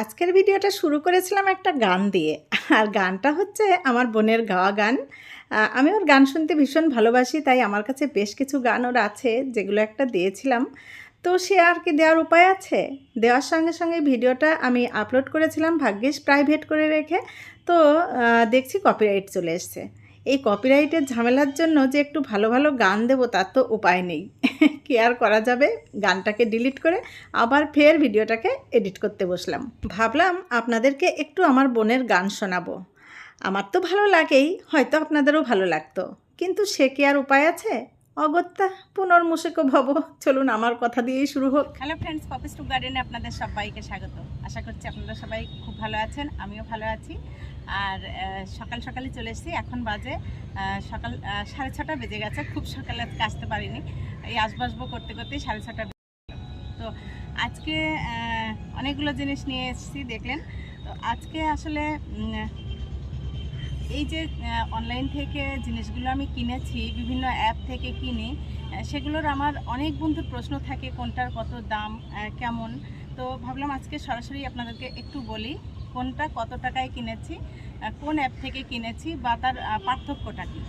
আজকের ভিডিওটা শুরু করেছিলাম একটা গান দিয়ে। আর গানটা হচ্ছে আমার বোনের গাওয়া গান। আমি ওর গান শুনতে ভীষণ ভালোবাসি, তাই আমার কাছে বেশ কিছু গান ওর আছে, যেগুলো একটা দিয়েছিলাম। তো সে আর কি দেওয়ার উপায় আছে? দেওয়ার সঙ্গে সঙ্গে ভিডিওটা আমি আপলোড করেছিলাম, ভাগ্যিস প্রাইভেট করে রেখে। তো দেখছি কপিরাইট চলে এসছে। এই কপিরাইটের ঝামেলার জন্য যে একটু ভালো ভালো গান দেবো তার তো উপায় নেই। কি আর করা যাবে? গানটাকে ডিলিট করে আবার ফের ভিডিওটাকে এডিট করতে বসলাম। ভাবলাম আপনাদেরকে একটু আমার বোনের গান শোনাবো। আমার তো ভালো লাগেই, হয়তো আপনাদেরও ভালো লাগতো। কিন্তু সে কি আর উপায় আছে? অগত্যা, পুনর্মুষিক ভব। চলুন আমার কথা দিয়েই শুরু হোক। হ্যালো ফ্রেন্ডস কপিস টু গার্ডেনে আপনাদের সবাইকে স্বাগত। আশা করছি আপনারা সবাই খুব ভালো আছেন, আমিও ভালো আছি। আর সকাল সকালে চলে এসেছি। এখন বাজে সকাল সাড়ে ছটা বেজে গেছে। খুব সকালে আজকে আসতে পারিনি। এই আসব আসব করতে করতেই সাড়ে ছটা। তো আজকে অনেকগুলো জিনিস নিয়ে এসেছি, দেখলেন। তো আজকে আসলে এই যে অনলাইন থেকে জিনিসগুলো আমি কিনেছি, বিভিন্ন অ্যাপ থেকে কিনি সেগুলোর আমার অনেক বন্ধুর প্রশ্ন থাকে, কোনটার কত দাম কেমন? তো ভাবলাম আজকে সরাসরি আপনাদেরকে একটু বলি। কোনটা, কত টাকায় কিনেছি কোন অ্যাপ থেকে কিনেছি বা তার পার্থক্যটা কী?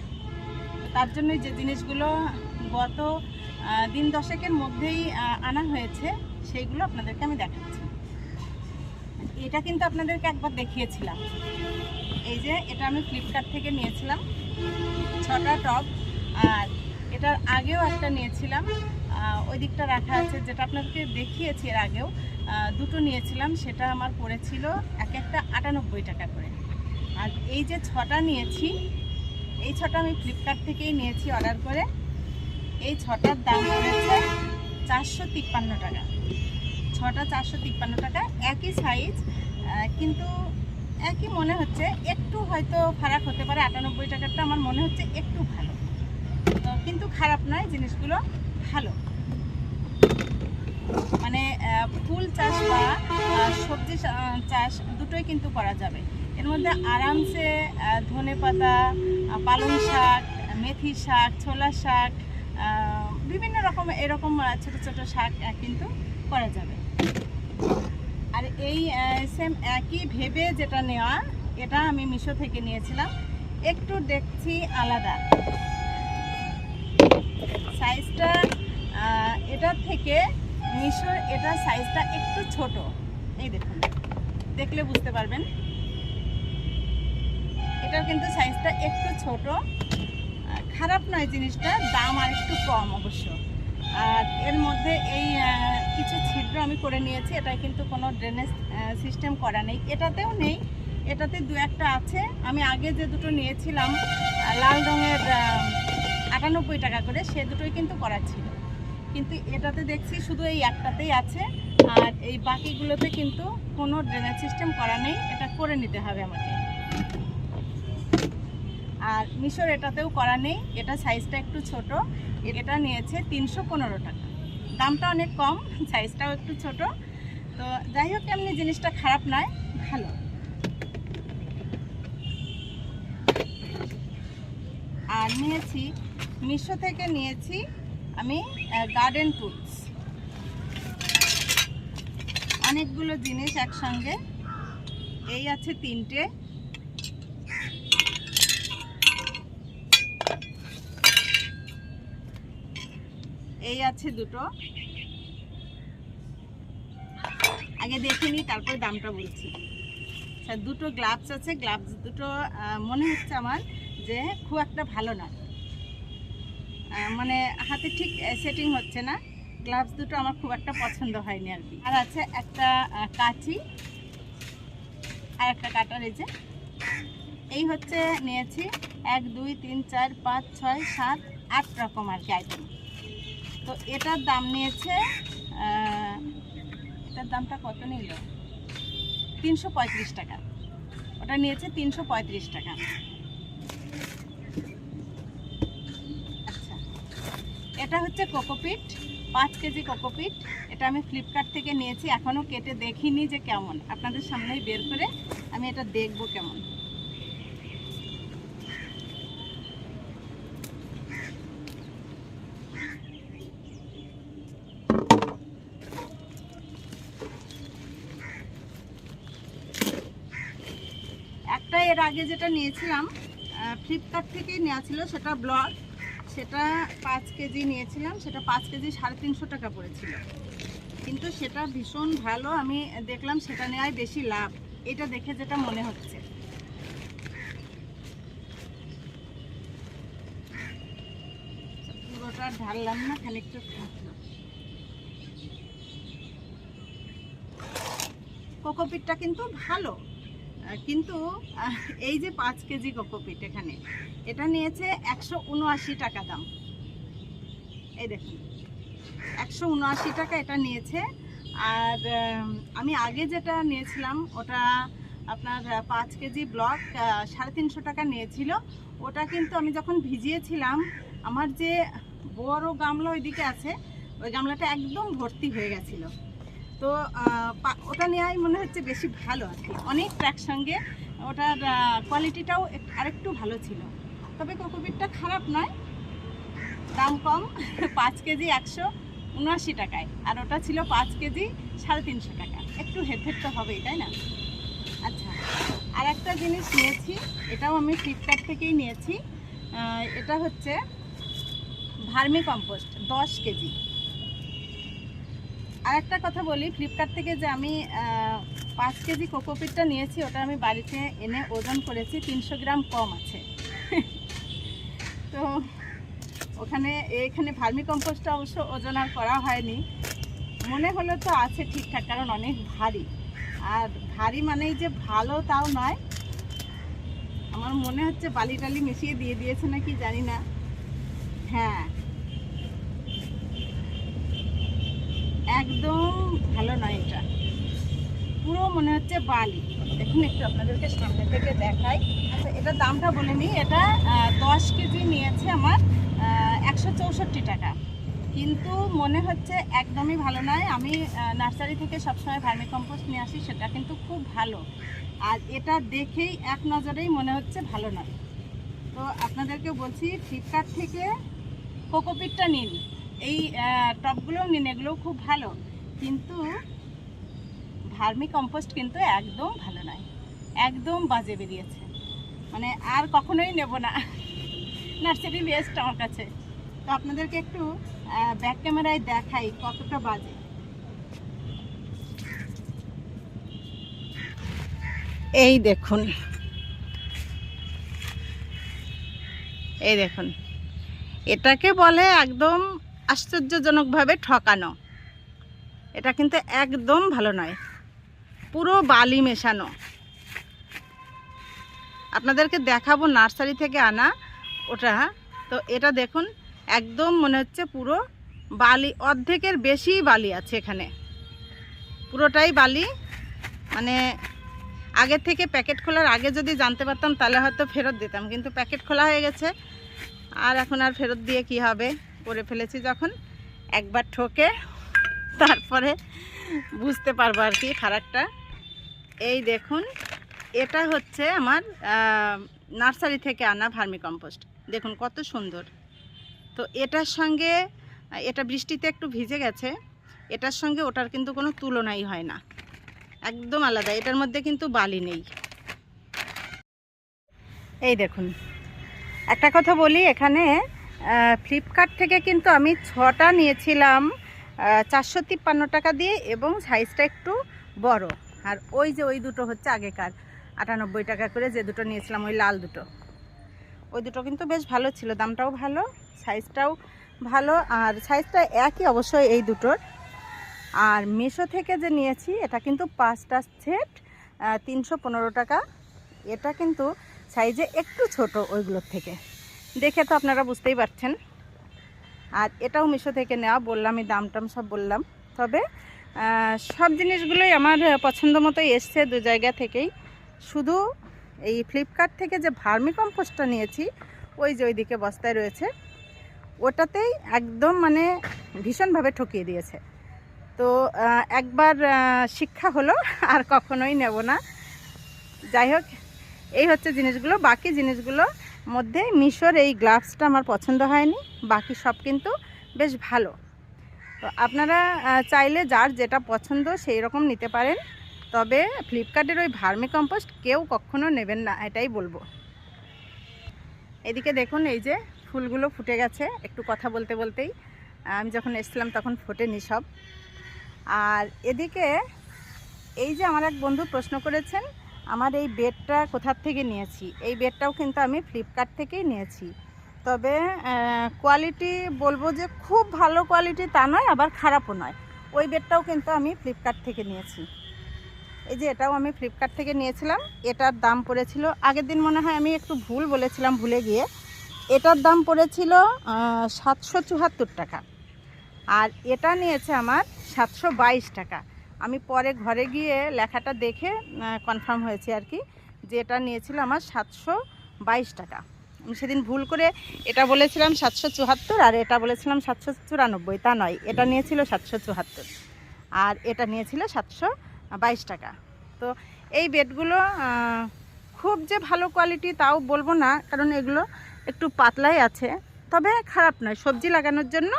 তার জন্য যে জিনিসগুলো গত দিন দশেকের মধ্যেই আনা হয়েছে, সেইগুলো আপনাদেরকে আমি দেখাচ্ছি। এটা কিন্তু আপনাদেরকে একবার দেখিয়েছিলাম। এই যে, এটা আমি ফ্লিপকার্ট থেকে নিয়েছিলাম, ছটা টপ। আর এটার আগেও একটা নিয়েছিলাম ওই দিকটা রাখা আছে, যেটা আপনাদেরকে দেখিয়েছি এর আগেও দুটো নিয়েছিলাম, সেটা আমার পড়েছিল এক একটা আটানব্বই টাকা করে। আর এই যে ছটা নিয়েছি, এই ছটা আমি ফ্লিপকার্ট থেকেই নিয়েছি অর্ডার করে। এই ছটার দাম পড়েছে চারশো তিপ্পান্ন টাকা। ছটা চারশো তিপ্পান্ন টাকা, একই সাইজ কিন্তু একই মনে হচ্ছে, একটু হয়তো ফারাক হতে পারে, আটানব্বই টাকারটা আমার মনে হচ্ছে একটু ভালো। তো কিন্তু খারাপ নয় জিনিসগুলো। ভালো। মানে ফুল চাষ বা সবজি চাষ দুটোই কিন্তু করা যাবে। এর মধ্যে আরামসে ধনে পাতা পালং শাক, মেথি শাক, ছোলা শাক বিভিন্ন রকম, এরকম ছোট ছোট শাক কিন্তু করা যাবে। আর এই সেম একই ভেবে যেটা নেওয়া, এটা আমি মিশো থেকে নিয়েছিলাম। একটু দেখছি আলাদা। সাইজটা এটার থেকে মিশোর এটা সাইজটা একটু ছোট। এই দেখুন, দেখলে বুঝতে পারবেন। এটার কিন্তু সাইজটা একটু ছোট। খারাপ নয় জিনিসটা, দাম আর একটু কম অবশ্য। আর এর মধ্যে এই কিছু ছিদ্র আমি করে নিয়েছি এটা কিন্তু কোনো ড্রেনেজ সিস্টেম করা নেই। এটাতেও নেই, এটাতে দু একটা আছে। আমি আগে যে দুটো নিয়েছিলাম লাল রঙের আটানব্বই টাকা করে সে দুটোই কিন্তু করা ছিল। কিন্তু এটাতে দেখছি শুধু এই একটাতেই আছে, আর এই বাকিগুলোতে কিন্তু কোনো ড্রেনেজ সিস্টেম করা নেই, এটা করে নিতে হবে আমাকে। আর মিশর এটাতেও করা নেই, এটা সাইজটা একটু ছোট, এটা নিয়েছে তিনশো পনেরো টাকা। দামটা অনেক কম সাইজটাও একটু ছোট। তো যাই হোক, এমনি জিনিসটা খারাপ নয়, ভালো। আর নিয়েছি মিশো থেকে নিয়েছি আমি গার্ডেন টুলস অনেকগুলো জিনিস একসঙ্গে। এই আছে তিনটে। এই আছে দুটো। আগে দেখে নিই, তারপর দামটা বলছি। আচ্ছা দুটো গ্লাভস আছে। গ্লাভস দুটো মনে হচ্ছে আমার যে খুব একটা ভালো না মানে হাতে ঠিক সেটিং হচ্ছে না। গ্লাভস দুটো আমার খুব একটা পছন্দ হয়নি আর কি। আর আছে একটা কাঁচি আর একটা কাটার এই যে। এই হচ্ছে নিয়েছি এক, দুই, তিন, চার, পাঁচ, ছয়, সাত, আট রকম আর কি আইটেম তো এটার দাম নিয়েছে এটার দামটা কত নিল? তিনশো পঁয়ত্রিশ টাকা। ওটা নিয়েছে তিনশো পঁয়ত্রিশ টাকা আচ্ছা এটা হচ্ছে কোকোপিট পাঁচ কেজি কোকোপিট এটা আমি ফ্লিপকার্ট থেকে নিয়েছি এখনও কেটে দেখিনি যে কেমন। আপনাদের সামনেই বের করে আমি এটা দেখব কেমন। একটা এর আগে যেটা নিয়েছিলাম ফ্লিপকার্ট থেকেই নেওয়া ছিল, সেটা ব্লগ। সেটা পাঁচ কেজি নিয়েছিলাম, সেটা পাঁচ কেজি সাড়ে তিনশো টাকা পড়েছিল। কিন্তু সেটা ভীষণ ভালো, আমি দেখলাম সেটা নেওয়াই বেশি লাভ। এটা দেখে যেটা মনে হচ্ছে। পুরোটা ঢাললাম না খানিকটা কোকোপিটটা কিন্তু ভালো। কিন্তু এই যে পাঁচ কেজি কোকোপিট এখানে, এটা নিয়েছে একশো উনআশি টাকা দাম। এই দেখুন, একশো উনআশি টাকা এটা নিয়েছে। আর আমি আগে যেটা নিয়েছিলাম, ওটা আপনার পাঁচ কেজি ব্লক সাড়ে তিনশো টাকা নিয়েছিল। ওটা কিন্তু আমি যখন ভিজিয়েছিলাম, আমার যে বড় গামলা ওইদিকে আছে, ওই গামলাটা একদম ভর্তি হয়ে গেছিল। তো ওটা নেওয়াই মনে হচ্ছে বেশি ভালো আর কি। অনেকটা একসঙ্গে ওটার কোয়ালিটিটাও আরেকটু ভালো ছিল। তবে কোকোপিটটা খারাপ নয়। দাম কম। পাঁচ কেজি একশো উনআশি টাকায়। আর ওটা ছিল পাঁচ কেজি সাড়ে তিনশো টাকা। একটু হেরফের তো হবেই, তাই না? আচ্ছা আর একটা জিনিস নিয়েছি। এটাও আমি ফ্লিপকার্ট থেকেই নিয়েছি। এটা হচ্ছে ভার্মি কম্পোস্ট, দশ কেজি। আর একটা কথা বলি ফ্লিপকার্ট থেকে যে আমি পাঁচ কেজি কোকোপিটটা নিয়েছি, ওটা আমি বাড়িতে এনে ওজন করেছি তিনশো গ্রাম কম আছে। তো ওখানে, এখানে ভার্মি কম্পোস্টটা অবশ্য ওজন আর করা হয়নি। মনে হলো তো আছে ঠিকঠাক, কারণ অনেক ভারী। আর ভারী মানেই যে ভালো তাও নয়। আমার মনে হচ্ছে বালি টালি মিশিয়ে দিয়ে দিয়েছে নাকি জানি না। হ্যাঁ একদম ভালো নয় এটা। পুরো মনে হচ্ছে বালি। দেখুন একটু আপনাদেরকে সামনে থেকে দেখাই। আচ্ছা এটার দামটা বলে নিই। এটা দশ কেজি নিয়েছে আমার একশো চৌষট্টি টাকা। কিন্তু মনে হচ্ছে একদমই ভালো নয়। আমি নার্সারি থেকে সবসময় ভার্মি কম্পোস্ট নিয়ে আসি, সেটা কিন্তু খুব ভালো। আর এটা দেখেই এক নজরেই মনে হচ্ছে ভালো নয়। তো আপনাদেরকে বলছি ফ্লিপকার্ট থেকে কোকোপিটটা নিন। এই টবগুলোও নিন, এগুলোও খুব ভালো। কিন্তু ভার্মি কম্পোস্ট কিন্তু একদম ভালো নয়। একদম বাজে বেরিয়েছে। মানে আর কখনোই নেব না। নার্সারি বেস্ট আমার কাছে। তো আপনাদেরকে একটু ব্যাক ক্যামেরায় দেখাই কতটা বাজে। এই দেখুন। এই দেখুন। এটাকে বলে একদম আশ্চর্যজনকভাবে ঠকানো। এটা কিন্তু একদম ভালো নয়। পুরো বালি মেশানো। আপনাদেরকে দেখাবো নার্সারি থেকে আনা ওটা। তো এটা দেখুন, একদম মনে হচ্ছে পুরো বালি, অর্ধেকের বেশি বালি আছে এখানে। পুরোটাই বালি। মানে আগে থেকে প্যাকেট খোলার আগে যদি জানতে পারতাম তাহলে হয়তো ফেরত দিতাম, কিন্তু প্যাকেট খোলা হয়ে গেছে। আর এখন আর ফেরত দিয়ে কি হবে? করে ফেলেছি যখন। একবার ঠকে, তারপরে বুঝতে পারব আর কি ফারাকটা। এই দেখুন, এটা হচ্ছে আমার নার্সারি থেকে আনা ভার্মি কম্পোস্ট। দেখুন কত সুন্দর। তো এটার সঙ্গে, এটা বৃষ্টিতে একটু ভিজে গেছে, এটার সঙ্গে ওটার কিন্তু কোনো তুলনাই হয় না। একদম আলাদা, এটার মধ্যে কিন্তু বালি নেই। এই দেখুন, একটা কথা বলি এখানে ফ্লিপকার্ট থেকে কিন্তু আমি ছটা নিয়েছিলাম চারশো তিপ্পান্ন টাকা দিয়ে এবং সাইজটা একটু বড়। আর ওই যে ওই দুটো হচ্ছে আগেকার, আটানব্বই টাকা করে যে দুটো নিয়েছিলাম, ওই লাল দুটো। ওই দুটো কিন্তু বেশ ভালো ছিল, দামটাও ভালো সাইজটাও ভালো, আর সাইজটা একই অবশ্যই এই দুটোর। আর মিশো থেকে যে নিয়েছি, এটা কিন্তু পাঁচটা সেট তিনশো পনেরো টাকা। এটা কিন্তু সাইজে একটু ছোট ওইগুলোর থেকে। দেখে তো আপনারা বুঝতেই পারছেন। আর এটাও মিশো থেকে নেওয়া বললাম বললামই দাম টাম সব বললাম। তবে সব জিনিসগুলোই আমার পছন্দ মতোই এসছে দু জায়গা থেকেই। শুধু এই ফ্লিপকার্ট থেকে যে ভার্মি কম্পোস্টটা নিয়েছি, ওই যে ওইদিকে বস্তায় রয়েছে, ওটাতেই একদম মানে ভীষণভাবে ঠকিয়ে দিয়েছে। তো একবার শিক্ষা হলো, আর কখনোই নেব না। যাই হোক, এই হচ্ছে জিনিসগুলো। বাকি জিনিসগুলো মধ্যে মিশোর এই গ্লাভসটা আমার পছন্দ হয়নি, বাকি সব কিন্তু বেশ ভালো। তো আপনারা চাইলে যার যেটা পছন্দ সেই রকম নিতে পারেন, তবে ফ্লিপকার্টের ওই ভার্মি কম্পোস্ট কেউ কখনো নেবেন না, এটাই বলব। এদিকে দেখুন, এই যে ফুলগুলো ফুটে গেছে, একটু কথা বলতে বলতেই, আমি যখন এসেছিলাম তখন ফোটেনি সব। আর এদিকে এই যে আমার এক বন্ধু প্রশ্ন করেছেন আমার এই বেডটা কোথার থেকে নিয়েছি? এই বেডটাও কিন্তু আমি ফ্লিপকার্ট থেকেই নিয়েছি। তবে কোয়ালিটি বলব যে খুব ভালো কোয়ালিটি তা নয়, আবার খারাপও নয়। ওই বেডটাও কিন্তু আমি ফ্লিপকার্ট থেকে নিয়েছি। এই যে এটাও আমি ফ্লিপকার্ট থেকে নিয়েছিলাম। এটার দাম পড়েছিল, আগের দিন মনে হয় আমি একটু ভুল বলেছিলাম ভুলে গিয়ে। এটার দাম পড়েছিল সাতশো চুয়াত্তর টাকা। আর এটা নিয়েছে আমার সাতশো বাইশ টাকা। আমি পরে ঘরে গিয়ে লেখাটা দেখে কনফার্ম হয়েছে আর কি যে এটা নিয়েছিল আমার সাতশো বাইশ টাকা। আমি সেদিন ভুল করে এটা বলেছিলাম সাতশো চুহাত্তর আর এটা বলেছিলাম সাতশো চুরানব্বই, তা নয়। এটা নিয়েছিল সাতশো চুহাত্তর আর এটা নিয়েছিল সাতশো বাইশ টাকা। তো এই বেডগুলো খুব যে ভালো কোয়ালিটি তাও বলব না, কারণ এগুলো একটু পাতলাই আছে। তবে খারাপ নয়। সবজি লাগানোর জন্য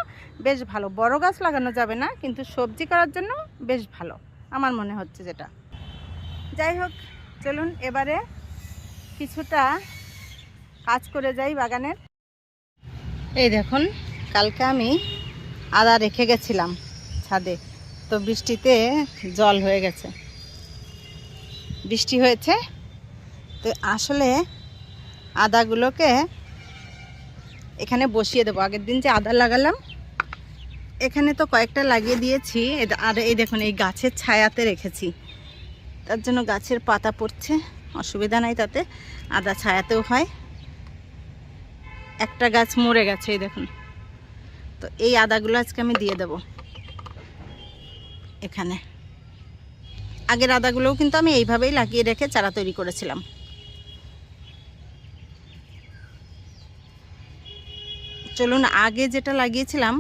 বেশ ভালো। বড় গাছ লাগানো যাবে না, কিন্তু সবজি করার জন্য বেশ ভালো। আমার মনে হচ্ছে যেটা। যাই হোক, চলুন এবারে কিছুটা কাজ করে যাই বাগানের। এই দেখুন, কালকে আমি আদা রেখে গেছিলাম ছাদে। তো বৃষ্টিতে জল হয়ে গেছে। বৃষ্টি হয়েছে। তো আসলে আদাগুলোকে বসিয়ে দেবো। আগের দিন যে আদা লাগালাম, এখানে তো কয়েকটা লাগিয়ে দিয়েছি। আর এই দেখুন, এই গাছের ছায়াতে রেখেছি। তার জন্য গাছের পাতা পড়ছে, অসুবিধা নাই তাতে, আদা ছায়াতেও হয়। একটা গাছ মরে গেছে, এই দেখুন। তো এই আদাগুলো আজকে আমি দিয়ে দেব এখানে। আগের আদাগুলোও কিন্তু আমি এইভাবেই লাগিয়ে রেখে চারা তৈরি করেছিলাম। চলুন, আগে যেটা লাগিয়েছিলাম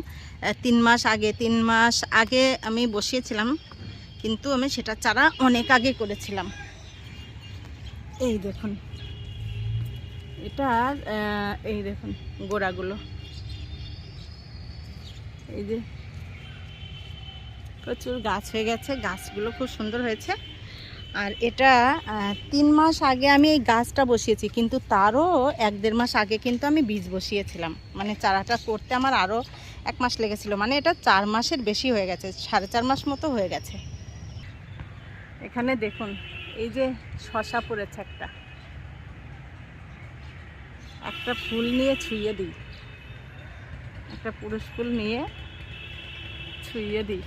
তিন মাস আগে, তিন মাস আগে আমি বসিয়েছিলাম, কিন্তু আমি সেটা চারা অনেক আগে করেছিলাম। এই দেখুন। এটা এই দেখুন, গোড়াগুলো। এই যে প্রচুর গাছ হয়ে গেছে, গাছগুলো খুব সুন্দর হয়েছে। আর এটা তিন মাস আগে আমি এই গাছটা বসিয়েছি, কিন্তু তারও এক দেড় মাস আগে কিন্তু আমি বীজ বসিয়েছিলাম। মানে চারাটা করতে আমার আরও এক মাস লেগেছিল। মানে এটা চার মাসের বেশি হয়ে গেছে, সাড়ে চার মাস মতো হয়ে গেছে। এখানে দেখুন, এই যে শশা পড়েছে একটা। একটা ফুল নিয়ে ছুঁয়ে দিই। একটা পুরুষ ফুল নিয়ে ছুঁয়ে দিই।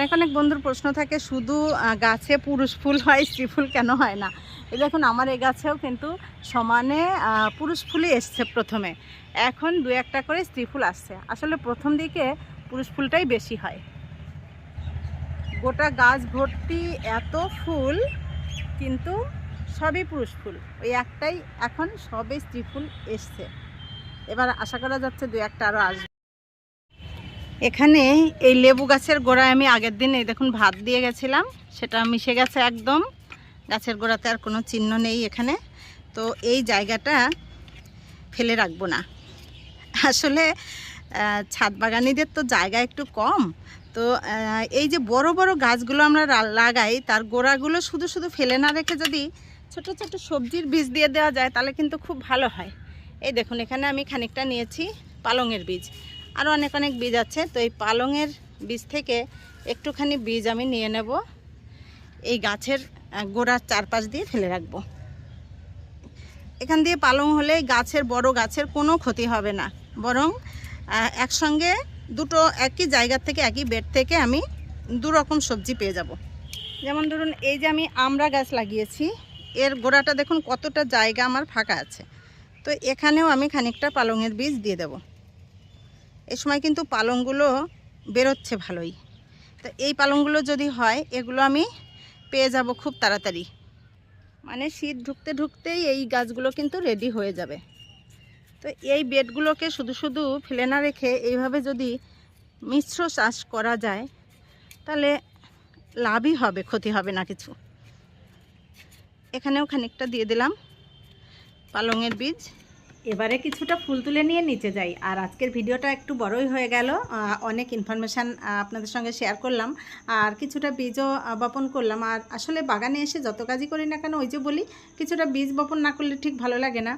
অনেক অনেক বন্ধুর প্রশ্ন থাকে, শুধু গাছে পুরুষ ফুল হয়, স্ত্রী ফুল কেন হয় না? এই দেখুন, আমার এই গাছেও কিন্তু সমানে পুরুষ ফুলই এসছে প্রথমে। এখন দু একটা করে স্ত্রী ফুল আসছে। আসলে প্রথম দিকে পুরুষ ফুলটাই বেশি হয়। গোটা গাছ ভর্তি এত ফুল, কিন্তু সবই পুরুষ ফুল। ওই একটাই এখন সবই স্ত্রী ফুল এসছে। এবার আশা করা যাচ্ছে দু একটা আরও আসবে। এখানে এই লেবু গাছের গোড়ায় আমি আগের দিন এই দেখুন ভাত দিয়ে গেছিলাম, সেটা মিশে গেছে একদম। গাছের গোড়াতে আর কোনো চিহ্ন নেই এখানে। তো এই জায়গাটা ফেলে রাখব না। আসলে ছাদ বাগানিদের তো জায়গা একটু কম। তো এই যে বড় বড় গাছগুলো আমরা লাগাই, তার গোড়াগুলো শুধু শুধু ফেলে না রেখে যদি ছোট ছোট সবজির বীজ দিয়ে দেওয়া যায়, তাহলে কিন্তু খুব ভালো হয়। এই দেখুন, এখানে আমি খানিকটা নিয়েছি পালংয়ের বীজ। আরও অনেক অনেক বীজ আছে। তো এই পালংয়ের বীজ থেকে একটুখানি বীজ আমি নিয়ে নেব। এই গাছের গোড়ার চারপাশ দিয়ে ফেলে রাখব। এখান দিয়ে পালং হলে গাছের, বড় গাছের কোনো ক্ষতি হবে না। বরং একসঙ্গে দুটো একই জায়গা থেকে, একই বেড থেকে আমি দু রকম সবজি পেয়ে যাব। যেমন ধরুন, এই যে আমি আমরা গাছ লাগিয়েছি, এর গোড়াটা দেখুন কতটা জায়গা আমার ফাঁকা আছে। তো এখানেও আমি খানিকটা পালংয়ের বীজ দিয়ে দেব। এই সময় কিন্তু পালংগুলো বেরোচ্ছে ভালোই। তো এই পালংগুলো যদি হয়, এগুলো আমি পেয়ে যাব খুব তাড়াতাড়ি। মানে শীত ঢুকতে ঢুকতেই এই গাছগুলো কিন্তু রেডি হয়ে যাবে। তো এই বেডগুলোকে শুধু শুধু ফেলে না রেখে এইভাবে যদি মিশ্র চাষ করা যায়, তাহলে লাভই হবে, ক্ষতি হবে না কিছু। এখানেও খানিকটা দিয়ে দিলাম পালংয়ের বীজ। এবারে কিছুটা ফুল তুলে নিয়ে নিচে যাই। আর আজকের ভিডিওটা একটু বড়ই হয়ে গেল। অনেক ইনফরমেশান আপনাদের সঙ্গে শেয়ার করলাম। আর কিছুটা বীজও বপন করলাম। আর আসলে বাগানে এসে যত কাজই করি না কেন, ওই যে বলি, কিছুটা বীজ বপন না করলে ঠিক ভালো লাগে না।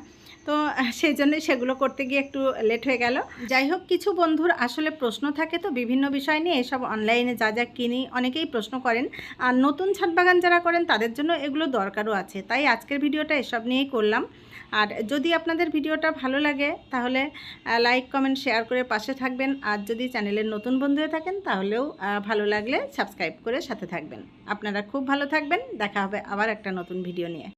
তো, সেই জন্যই সেগুলো করতে গিয়ে একটু লেট হয়ে গেল। যাই হোক, কিছু বন্ধুর আসলে প্রশ্ন থাকে তো বিভিন্ন বিষয় নিয়ে। এসব অনলাইনে যা যা কিনি, অনেকেই প্রশ্ন করেন। আর নতুন ছাদ বাগান যারা করেন, তাদের জন্য এগুলো দরকারও আছে। তাই আজকের ভিডিওটা এসব নিয়েই করলাম। আর যদি আপনাদের ভিডিওটা ভালো লাগে, তাহলে লাইক কমেন্ট শেয়ার করে পাশে থাকবেন। আর যদি চ্যানেলের নতুন বন্ধু হয়ে থাকেন, তাহলেও ভালো লাগলে সাবস্ক্রাইব করে সাথে থাকবেন। আপনারা খুব ভালো থাকবেন। দেখা হবে আবার একটা নতুন ভিডিও নিয়ে।